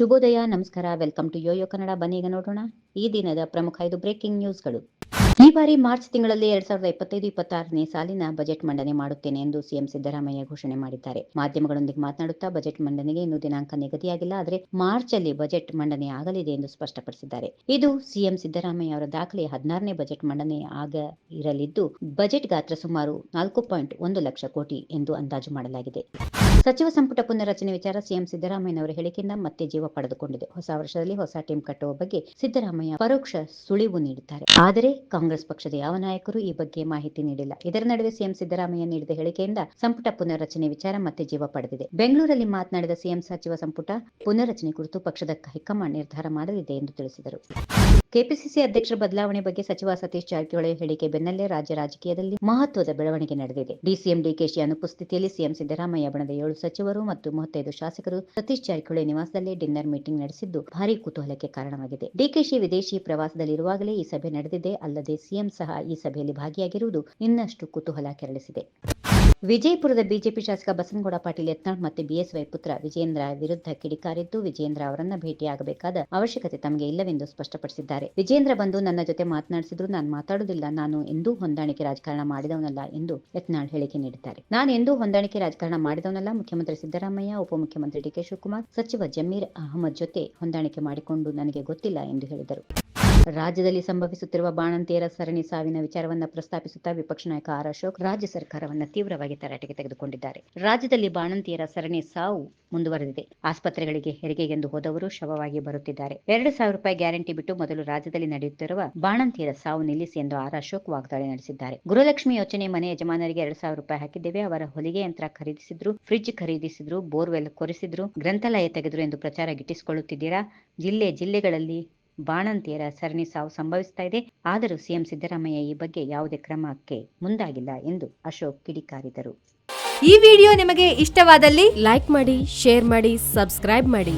ಶುಭೋದಯ, ನಮಸ್ಕಾರ. Welcome to Yoyo Kannada ಬನ್ನಿ ಈಗ ನೋಡೋಣ ಈ ದಿನದ ಪ್ರಮುಖ ಐದು ಬ್ರೇಕಿಂಗ್ ನ್ಯೂಸ್ಗಳು ಈ ಬಾರಿ ಮಾರ್ಚ್ ತಿಂಗಳಲ್ಲಿ ಎರಡ್ ಸಾವಿರದ ಇಪ್ಪತ್ತೈದು, ಇಪ್ಪತ್ತಾರನೇ ಸಾಲಿನ ಬಜೆಟ್ ಮಂಡನೆ ಮಾಡುತ್ತೇನೆ ಎಂದು ಸಿಎಂ ಸಿದ್ದರಾಮಯ್ಯ ಘೋಷಣೆ ಮಾಡಿದ್ದಾರೆ. ಮಾಧ್ಯಮಗಳೊಂದಿಗೆ ಮಾತನಾಡುತ್ತಾ ಬಜೆಟ್ ಮಂಡನೆಗೆ ಇನ್ನೂ ದಿನಾಂಕ ನಿಗದಿಯಾಗಿಲ್ಲ, ಆದರೆ ಮಾರ್ಚ್ ಅಲ್ಲಿ ಬಜೆಟ್ ಮಂಡನೆ ಆಗಲಿದೆ ಎಂದು ಸ್ಪಷ್ಟಪಡಿಸಿದ್ದಾರೆ. ಇದು ಸಿಎಂ ಸಿದ್ದರಾಮಯ್ಯ ಅವರ ದಾಖಲೆ ಹದಿನಾರನೇ ಬಜೆಟ್ ಮಂಡನೆ ಆಗ ಇರಲಿದ್ದು, ಬಜೆಟ್ ಗಾತ್ರ ಸುಮಾರು ನಾಲ್ಕು ಪಾಯಿಂಟ್ ಒಂದು ಲಕ್ಷ ಕೋಟಿ ಎಂದು ಅಂದಾಜು ಮಾಡಲಾಗಿದೆ. ಸಚಿವ ಸಂಪುಟ ಪುನರ್ರಚನೆ ವಿಚಾರ ಸಿಎಂ ಸಿದ್ದರಾಮಯ್ಯನವರ ಹೇಳಿಕೆಯಿಂದ ಮತ್ತೆ ಜೀವ ಪಡೆದುಕೊಂಡಿದೆ. ಹೊಸ ವರ್ಷದಲ್ಲಿ ಹೊಸ ಟೀಮ್ ಕಟ್ಟುವ ಬಗ್ಗೆ ಸಿದ್ದರಾಮಯ್ಯ ಪರೋಕ್ಷ ಸುಳಿವು ನೀಡಿದ್ದಾರೆ. ಆದರೆ ಕಾಂಗ್ರೆಸ್ ಪಕ್ಷದ ಯಾವ ನಾಯಕರು ಈ ಬಗ್ಗೆ ಮಾಹಿತಿ ನೀಡಿಲ್ಲ. ಇದರ ನಡುವೆ ಸಿಎಂ ಸಿದ್ದರಾಮಯ್ಯ ನೀಡಿದ ಹೇಳಿಕೆಯಿಂದ ಸಂಪುಟ ಪುನರ್ರಚನೆ ವಿಚಾರ ಮತ್ತೆ ಜೀವ ಪಡೆದಿದೆ. ಬೆಂಗಳೂರಲ್ಲಿ ಮಾತನಾಡಿದ ಸಿಎಂ ಸಚಿವ ಸಂಪುಟ, ಪುನರ್ರಚನೆ ಕುರಿತು ಪಕ್ಷದ ಹೈಕಮಾಂಡ್ ನಿರ್ಧಾರ ಮಾಡಲಿದೆ ಎಂದು ತಿಳಿಸಿದರು. ಕೆಪಿಸಿಸಿ ಅಧ್ಯಕ್ಷರ ಬದಲಾವಣೆ ಬಗ್ಗೆ ಸಚಿವ ಸತೀಶ್ ಜಾರಕಿಹೊಳಿ ಹೇಳಿಕೆ ಬೆನ್ನಲ್ಲೇ ರಾಜ್ಯ ರಾಜಕೀಯದಲ್ಲಿ ಮಹತ್ವದ ಬೆಳವಣಿಗೆ ನಡೆದಿದೆ. ಡಿಸಿಎಂ ಡಿಕೆಶಿ ಅನುಪಸ್ಥಿತಿಯಲ್ಲಿ ಸಿಎಂ ಸಿದ್ದರಾಮಯ್ಯ ಬಣದ ಏಳು ಸಚಿವರು ಮತ್ತು ಮೂವತ್ತೈದು ಶಾಸಕರು ಸತೀಶ್ ಜಾರಕಿಹೊಳಿ ನಿವಾಸದಲ್ಲೇ ಡಿನ್ನರ್ ಮೀಟಿಂಗ್ ನಡೆಸಿದ್ದು ಭಾರೀ ಕುತೂಹಲಕ್ಕೆ ಕಾರಣವಾಗಿದೆ. ಡಿಕೆಶಿ ವಿದೇಶಿ ಪ್ರವಾಸದಲ್ಲಿರುವಾಗಲೇ ಈ ಸಭೆ ನಡೆದಿದೆ. ಅಲ್ಲದೆ ಸಿಎಂ ಸಹ ಈ ಸಭೆಯಲ್ಲಿ ಭಾಗಿಯಾಗಿರುವುದು ಇನ್ನಷ್ಟು ಕುತೂಹಲ ಕೆರಳಿಸಿದೆ. ವಿಜಯಪುರದ ಬಿಜೆಪಿ ಶಾಸಕ ಬಸನಗೌಡ ಪಾಟೀಲ್ ಯತ್ನಾಳ್ ಮತ್ತು ಬಿಎಸ್ವೈ ಪುತ್ರ ವಿಜೇಂದ್ರ ವಿರುದ್ಧ ಕಿಡಿಕಾರಿದ್ದು ವಿಜೇಂದ್ರ ಅವರನ್ನ ಭೇಟಿಯಾಗಬೇಕಾದ ಅವಶ್ಯಕತೆ ತಮಗೆ ಇಲ್ಲವೆಂದು ಸ್ಪಷ್ಟಪಡಿಸಿದ್ದಾರೆ. ವಿಜೇಂದ್ರ ಬಂದು ನನ್ನ ಜೊತೆ ಮಾತನಾಡಿಸಿದ್ರು, ನಾನು ಮಾತಾಡುವುದಿಲ್ಲ ನಾನು ಎಂದೂ ಹೊಂದಾಣಿಕೆ ರಾಜಕಾರಣ ಮಾಡಿದವನಲ್ಲ ಎಂದು ಯತ್ನಾಳ್ ಹೇಳಿಕೆ ನೀಡಿದ್ದಾರೆ. ನಾನು ಎಂದೂ ಹೊಂದಾಣಿಕೆ ರಾಜಕಾರಣ ಮಾಡಿದವನಲ್ಲ, ಮುಖ್ಯಮಂತ್ರಿ ಸಿದ್ದರಾಮಯ್ಯ, ಉಪಮುಖ್ಯಮಂತ್ರಿ ಡಿಕೆ ಶಿವಕುಮಾರ್, ಸಚಿವ ಜಮೀರ್ ಅಹಮದ್ ಜೊತೆ ಹೊಂದಾಣಿಕೆ ಮಾಡಿಕೊಂಡು ನನಗೆ ಗೊತ್ತಿಲ್ಲ ಎಂದು ಹೇಳಿದರು. ರಾಜ್ಯದಲ್ಲಿ ಸಂಭವಿಸುತ್ತಿರುವ ಬಾಣಂತಿಯರ ಸರಣಿ ಸಾವಿನ ವಿಚಾರವನ್ನು ಪ್ರಸ್ತಾಪಿಸುತ್ತಾ ವಿಪಕ್ಷ ನಾಯಕ ಆರ್ ಅಶೋಕ್ ರಾಜ್ಯ ಸರ್ಕಾರವನ್ನು ತೀವ್ರವಾಗಿ ತರಾಟೆಗೆ ತೆಗೆದುಕೊಂಡಿದ್ದಾರೆ. ರಾಜ್ಯದಲ್ಲಿ ಬಾಣಂತಿಯರ ಸರಣಿ ಸಾವು ಮುಂದುವರೆದಿದೆ. ಆಸ್ಪತ್ರೆಗಳಿಗೆ ಹೆರಿಗೆಗೆಂದು ಹೋದವರು ಶವವಾಗಿ ಬರುತ್ತಿದ್ದಾರೆ. ಎರಡು ಸಾವಿರ ರೂಪಾಯಿ ಗ್ಯಾರಂಟಿ ಬಿಟ್ಟು ಮೊದಲು ರಾಜ್ಯದಲ್ಲಿ ನಡೆಯುತ್ತಿರುವ ಬಾಣಂತಿಯರ ಸಾವು ನಿಲ್ಲಿಸಿ ಎಂದು ಆರ್ ಅಶೋಕ್ ವಾಗ್ದಾಳಿ ನಡೆಸಿದ್ದಾರೆ. ಗೃಹಲಕ್ಷ್ಮಿ ಯೋಜನೆ ಮನೆ ಯಜಮಾನರಿಗೆ ಎರಡು ಸಾವಿರ ರೂಪಾಯಿ ಹಾಕಿದ್ದೇವೆ. ಅವರ ಹೊಲಿಗೆ ಯಂತ್ರ ಖರೀದಿಸಿದ್ರು, ಫ್ರಿಡ್ಜ್ ಖರೀದಿಸಿದ್ರು, ಬೋರ್ವೆಲ್ ಕೊರೆಸಿದ್ರು, ಗ್ರಂಥಾಲಯ ತೆಗೆದ್ರು ಎಂದು ಪ್ರಚಾರ ಗಿಟ್ಟಿಸಿಕೊಳ್ಳುತ್ತಿದ್ದೀರಾ? ಜಿಲ್ಲೆ ಜಿಲ್ಲೆಗಳಲ್ಲಿ ಬಾಣಂತಿಯರ ಸರಣಿ ಸಾವು ಸಂಭವಿಸ್ತಾ ಇದೆ. ಆದರೂ ಸಿಎಂ ಸಿದ್ದರಾಮಯ್ಯ ಈ ಬಗ್ಗೆ ಯಾವುದೇ ಕ್ರಮಕ್ಕೆ ಮುಂದಾಗಿಲ್ಲ ಎಂದು ಅಶೋಕ್ ಕಿಡಿಕಾರಿದರು. ಈ ವಿಡಿಯೋ ನಿಮಗೆ ಇಷ್ಟವಾದಲ್ಲಿ ಲೈಕ್ ಮಾಡಿ, ಶೇರ್ ಮಾಡಿ, ಸಬ್ಸ್ಕ್ರೈಬ್ ಮಾಡಿ.